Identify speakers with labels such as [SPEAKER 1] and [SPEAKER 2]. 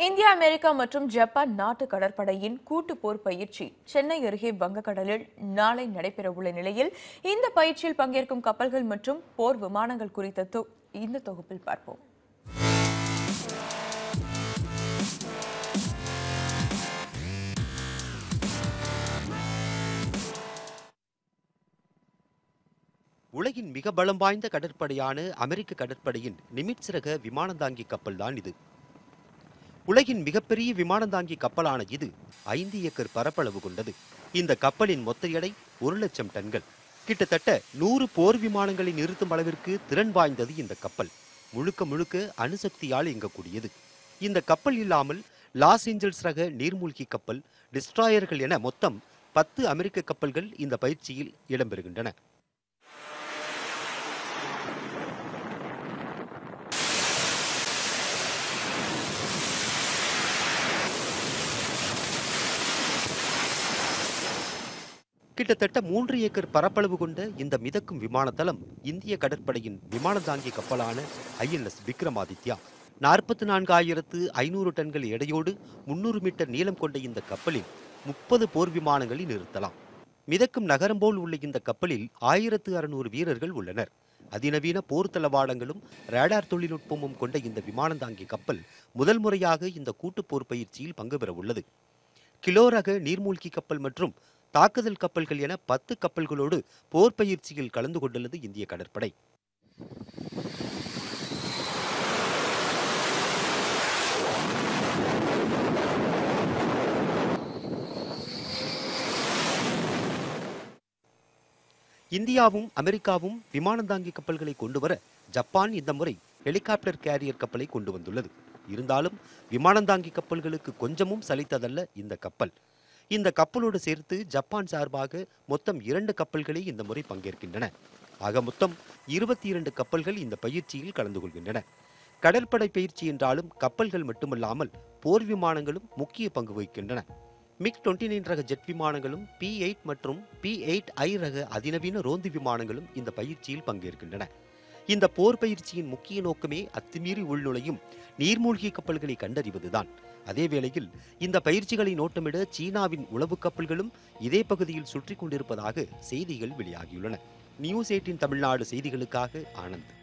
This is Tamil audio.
[SPEAKER 1] இந்தியா அமெரிக்கா மற்றும் ஜப்பான் நாட்டு கடற்படையின் கூட்டு போர் பயிற்சி சென்னை அருகே வங்கக்கடலில் நாளை நடைபெறவுள்ள நிலையில் இந்த பயிற்சியில் பங்கேற்கும் கப்பல்கள் மற்றும் போர் விமானங்கள் குறித்த தொ- இந்த தொகுப்பில் பார்ப்போம்.
[SPEAKER 2] உலகின் மிக பலம் வாய்ந்த கடற்படையான அமெரிக்க கடற்படையின் நிமிட்ஸ் ரக விமானந்தாங்கி கப்பல் தான் இது. உலகின் மிகப்பெரிய விமானந்தாங்கி கப்பலான இது ஐந்து ஏக்கர் பரப்பளவு கொண்டது. இந்த கப்பலின் மொத்த எடை ஒரு லட்சம் டன்கள். கிட்டத்தட்ட நூறு போர் விமானங்களை நிறுத்தும் அளவிற்கு திறன் வாய்ந்தது இந்த கப்பல். முழுக்க முழுக்க அணுசக்தியால் இயங்கக்கூடியது. இந்த கப்பல் இல்லாமல் லாஸ் ஏஞ்சல்ஸ் ரக நீர்மூழ்கி கப்பல் டிஸ்ட்ராயர்கள் என மொத்தம் பத்து அமெரிக்க கப்பல்கள் இந்த பயிற்சியில் இடம்பெறுகின்றன. கிட்டத்தட்ட மூன்று ஏக்கர் பரப்பளவு கொண்ட இந்த மிதக்கும் விமானத்தளம் இந்திய கடற்படையின் விமானந்தாங்கி கப்பலான ஐஎன்எஸ் விக்ரமாதித்யா. நாற்பத்தி நான்காயிரத்து ஐநூறு டன்கள் எடையோடு முன்னூறு மீட்டர் நீளம் கொண்ட இந்த கப்பலில் முப்பது போர் விமானங்களை நிறுத்தலாம். மிதக்கும் நகரம் போல் உள்ள இந்த கப்பலில் ஆயிரத்து அறுநூறு வீரர்கள் உள்ளனர். அதிநவீன போர் தளவாடங்களும் ரேடார் தொழில்நுட்பமும் கொண்ட இந்த விமானந்தாங்கி கப்பல் முதல் முறையாக இந்த கூட்டுப் போர் பயிற்சியில் பங்கு பெற உள்ளது கிலோ ரக நீர்மூழ்கி கப்பல் மற்றும் தாக்குதல் கப்பல்கள் என பத்து கப்பல்களோடு போர் பயிற்சியில் கலந்து கொண்டுள்ளது இந்திய கடற்படை. இந்தியாவும் அமெரிக்காவும் விமானந்தாங்கி கப்பல்களை கொண்டு வர ஜப்பான் இந்த முறை ஹெலிகாப்டர் கேரியர் கப்பலை கொண்டு வந்துள்ளது. இருந்தாலும் விமானந்தாங்கி கப்பல்களுக்கு கொஞ்சமும் சலித்ததல்ல இந்த கப்பல். இந்த கப்பலோடு சேர்த்து ஜப்பான் சார்பாக மொத்தம் இரண்டு கப்பல்களே இந்த முறை பங்கேற்கின்றன. ஆக மொத்தம் இருபத்தி இரண்டு கப்பல்கள் இந்த பயிற்சியில் கலந்து கொள்கின்றன. கடற்படை பயிற்சி என்றாலும் கப்பல்கள் மட்டுமல்லாமல் போர் விமானங்களும் முக்கிய பங்கு வகிக்கின்றன. மிக் 29 நைன் ரக ஜெட் விமானங்களும் பி எயிட் மற்றும் பி எயிட் ஐ ரக அதிநவீன ரோந்து விமானங்களும் இந்த பயிற்சியில் பங்கேற்கின்றன. இந்த போர் பயிற்சியின் முக்கிய நோக்கமே அத்துமீறி உள்நுழையும் நீர்மூழ்கி கப்பல்களை கண்டறிவதுதான். அதே வேளையில் இந்த பயிற்சிகளை நோட்டமிட சீனாவின் உளவு கப்பல்களும் இதே பகுதியில் சுற்றி கொண்டிருப்பதாக செய்திகள் வெளியாகியுள்ளன. நியூஸ் எயிட்டின் தமிழ்நாடு செய்திகளுக்காக ஆனந்த்.